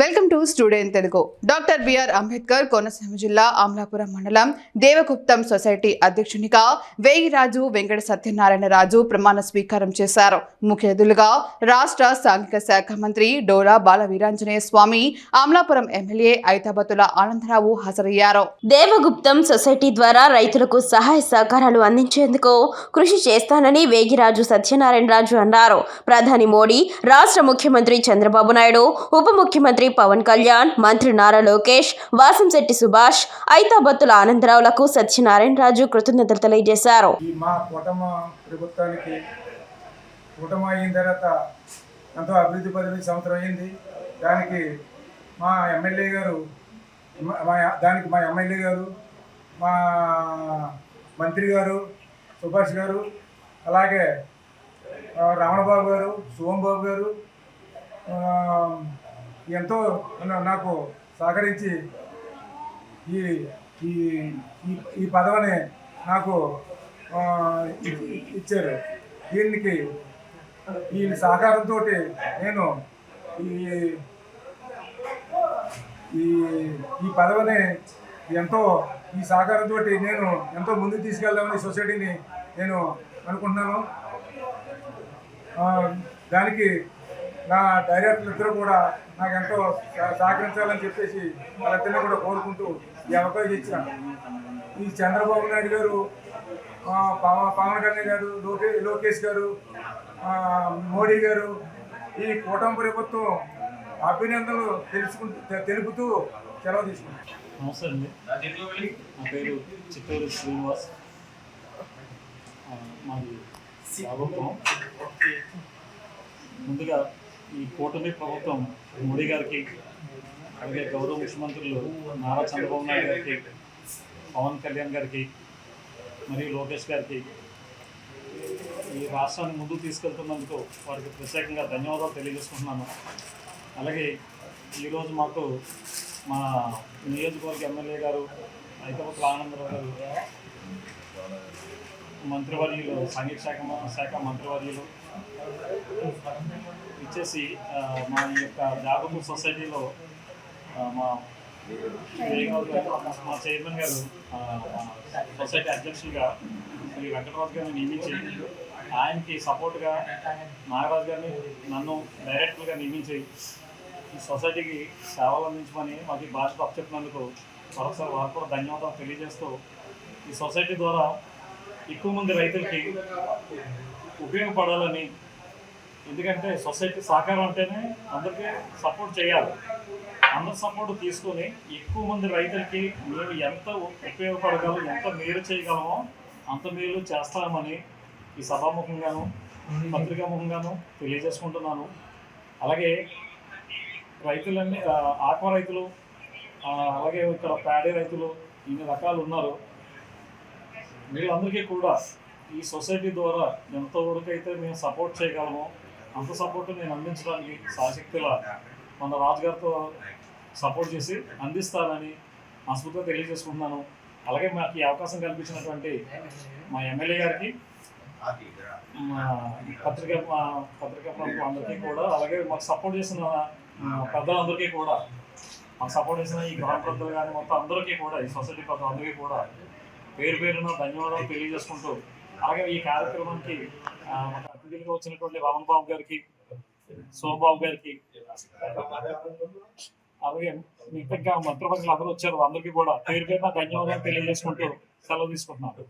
Welcome to student Telugu. Doctor B R Ambedkar Konaseema జిల్లా అమలాపురం మండలం దేవగుప్తం society అధ్యక్షునిగా వేయిరాజు వెంకట సత్యనారాయణ రాజు ప్రమాణ స్వీకారం చేశారు. ముఖ్య అతిథులుగా రాష్ట్ర సాంఘిక శాఖ మంత్రి డోరా బాల వీరాంజనేయ స్వామి అమలాపురం ఎమ్మెల్యే ఐతాబతుల ఆనందరావు హాజరయ్యారు. దేవగుప్తం సొసైటీ ద్వారా రైతులకు సహాయ సహకారాలు అందించేందుకు కృషి చేస్తానని వేగిరాజు సత్యనారాయణ రాజు అన్నారు. ప్రధాని మోడీ రాష్ట్ర ముఖ్యమంత్రి చంద్రబాబు నాయుడు ఉప ముఖ్యమంత్రి పవన్ కళ్యాణ్ మంత్రి నారా లోకేష్ వాసంశెట్టి సుభాష్ ఐతాబత్తుల ఆనందరావులకు సత్యనారాయణ రాజు కృతజ్ఞతలు తెలియజేశారు. మా ప్రభుత్వానికి అయిన తర్వాత ఎంతో అభివృద్ధి పదిహేను సంవత్సరం అయింది దానికి మా ఎమ్మెల్యే గారు మా- దానికి మా ఎమ్మెల్యే గారు మా మంత్రి గారు సుభాష్ గారు అలాగే రమణబాబు గారు సోమబాబు గారు ఎంతో నాకు సహకరించి ఈ ఈ ఈ- ఈ పదవిని నాకు ఇచ్చారు. దీనికి ఈ సహకారంతో నేను ఈ ఈ ఈ పదవిని ఎంతో ఈ సహకారంతో నేను ఎంతో ముందుకు తీసుకెళ్దామని సొసైటీని నేను అనుకుంటున్నాను. దానికి నా డైరెక్టర్లు ఇద్దరు కూడా నాకు ఎంతో సహ- సహకరించాలని చెప్పేసి వాళ్ళిద్దరిని కూడా కోరుకుంటూ ఈ అవకాశం ఇచ్చిన. ఈ చంద్రబాబు నాయుడు గారు పవన్ కళ్యాణ్ గారు లోకే లోకేష్ గారు ఆ, మోడీ గారు ఈ కూటమి ప్రభుత్వం అభినందనలు తెలుసుకుంటూ తెలుపుతూ సెలవు తీసుకుంటాం నమస్తే అండి. నా పేరు చిత్తూరు శ్రీనివాస్. ఆ, మాది ప్రభుత్వం ముందుగా ఈ కూటమి ప్రభుత్వం మోడీ గారికి అలాగే గౌరవ ముఖ్యమంత్రులు నారా చంద్రబాబు నాయుడు గారికి పవన్ కళ్యాణ్ గారికి మరియు లోకేష్ గారికి ఈ రాష్ట్రాన్ని ముందుకు తీసుకెళ్తున్నందుకు వారికి ప్రత్యేకంగా ధన్యవాదాలు తెలియజేసుకుంటున్నాను. అలాగే ఈరోజు మాకు మా నియోజకవర్గ ఎమ్మెల్యే గారు ఐతపత్ర ఆనందరావు గారు మంత్రివర్యులు సంగీత శాఖ శాఖ మంత్రివర్యులు ఇచ్చేసి మా యొక్క జాగృతి సొసైటీలో మా గారు, మా చైర్మన్ గారు సొసైటీ అధ్యక్షులుగా శ్రీ వెంకటరాజు గారిని నియమించి ఆయనకి సపోర్ట్గా నాగరాజు గారిని నన్ను డైరెక్టర్గా నియమించి ఈ సొసైటీకి సేవలు అందించమని మాకు ఈ బాధ్యత అప్పచెప్పినందుకు మరొకసారి వారు కూడా ధన్యవాదాలు తెలియజేస్తూ ఈ సొసైటీ ద్వారా ఎక్కువ మంది రైతులకి ఉపయోగపడాలని ఎందుకంటే సొసైటీ సహకారం అంటేనే అందరికీ సపోర్ట్ చేయాలి. అందరి సపోర్ట్ తీసుకొని ఎక్కువ మంది రైతులకి మేము ఎంత ఉపయోగపడగలం ఎంత మేలు చేయగలమో అంత మేలు చేస్తామని ఈ సభాముఖంగాను పత్రికాముఖంగాను తెలియజేసుకుంటున్నాను. అలాగే రైతులన్నీ ఆత్మ ఆక్వా రైతులు అలాగే ఇక్కడ ప్యాడీ రైతులు ఇన్ని రకాలు ఉన్నారు. వీళ్ళందరికీ కూడా ఈ సొసైటీ ద్వారా ఎంతవరకు అయితే మేము సపోర్ట్ చేయగలమో అంత సపోర్ట్ నేను అందించడానికి సాశక్తిలా మన రాజుగారితో సపోర్ట్ చేసి అందిస్తానని మనస్ఫూర్తిగా తెలియజేసుకుంటున్నాను. అలాగే మాకు ఈ అవకాశం కల్పించినటువంటి మా ఎమ్మెల్యే గారికి మా పత్రిక మా పత్రికా ప్రముఖులు అందరికీ కూడా అలాగే మాకు సపోర్ట్ చేసిన పెద్దలందరికీ కూడా మాకు సపోర్ట్ చేసిన ఈ గ్రామ పెద్దలు కానీ మొత్తం అందరికీ కూడా ఈ సొసైటీ పెద్దలు అందరికీ కూడా పేరు పేరున ధన్యవాదాలు తెలియజేసుకుంటూ అలాగే ఈ కార్యక్రమానికి మాకు అతిథులుగా వచ్చినటువంటి రమణ బాబు గారికి సోమబాబు గారికి. అలాగే మిగతా మంత్రివర్గులు అందరూ వచ్చారు అందరికీ కూడా పేరు పేరున ధన్యవాదాలు తెలియజేసుకుంటూ సెలవు తీసుకుంటున్నాను.